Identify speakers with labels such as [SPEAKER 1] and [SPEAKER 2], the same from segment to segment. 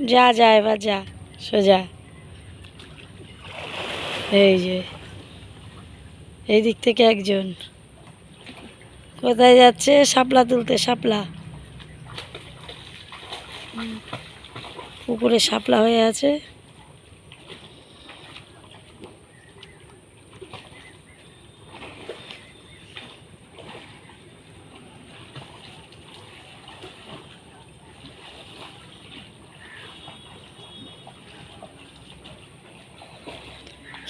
[SPEAKER 1] যা যা, এবার যা, সোজা। এই যে, এই দিক থেকে একজন। কোথায় যাচ্ছে? সাপলা তুলতে, শাপলা। পুকুরে সাপলা হয়ে আছে।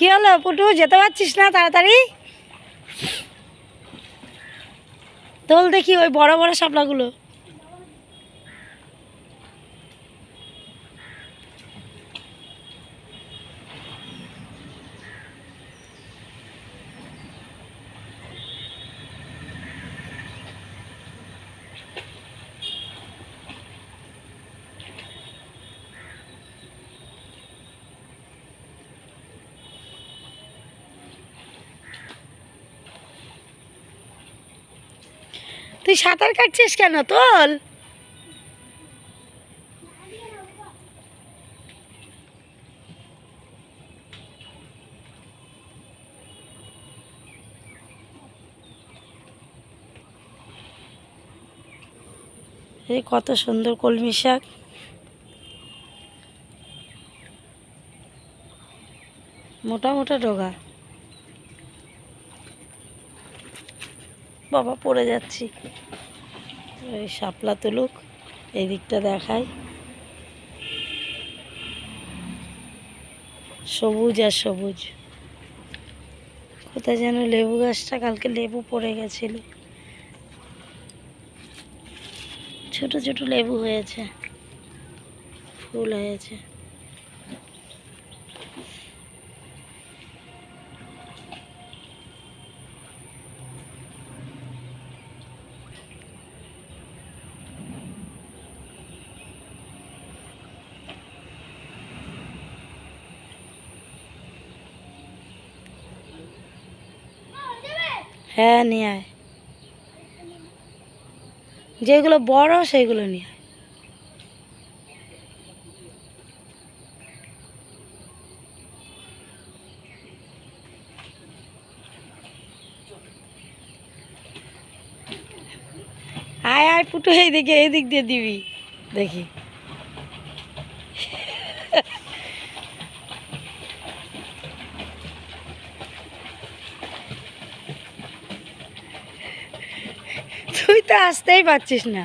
[SPEAKER 1] কি হলো পুটু? যেতে পারছিস না তাড়াতাড়ি? তোল দেখি ওই বড় বড় শাপলাগুলো। তুই সাঁতার কাটছিস কেন তোল? এই কত সুন্দর কলমি শাক। মোটা মোটা ডোগা। বাবা পড়ে যাচ্ছি। ওই শাপলা তুলুক এই দিকটা দেখাই। সবুজ আর সবুজ। কোথায় যেন লেবু গাছটা কালকে লেবু পড়ে গেছিল। ছোট ছোট লেবু হয়েছে। ফুল হয়েছে। হ্যাঁ নিয়ে আয়। যেগুলো বড়, সেগুলো নিয়ে আয়। আয় আয় পুটু এইদিকে এই দিক দিয়ে দিবি। দেখি তুই আসতেই পারছিস না।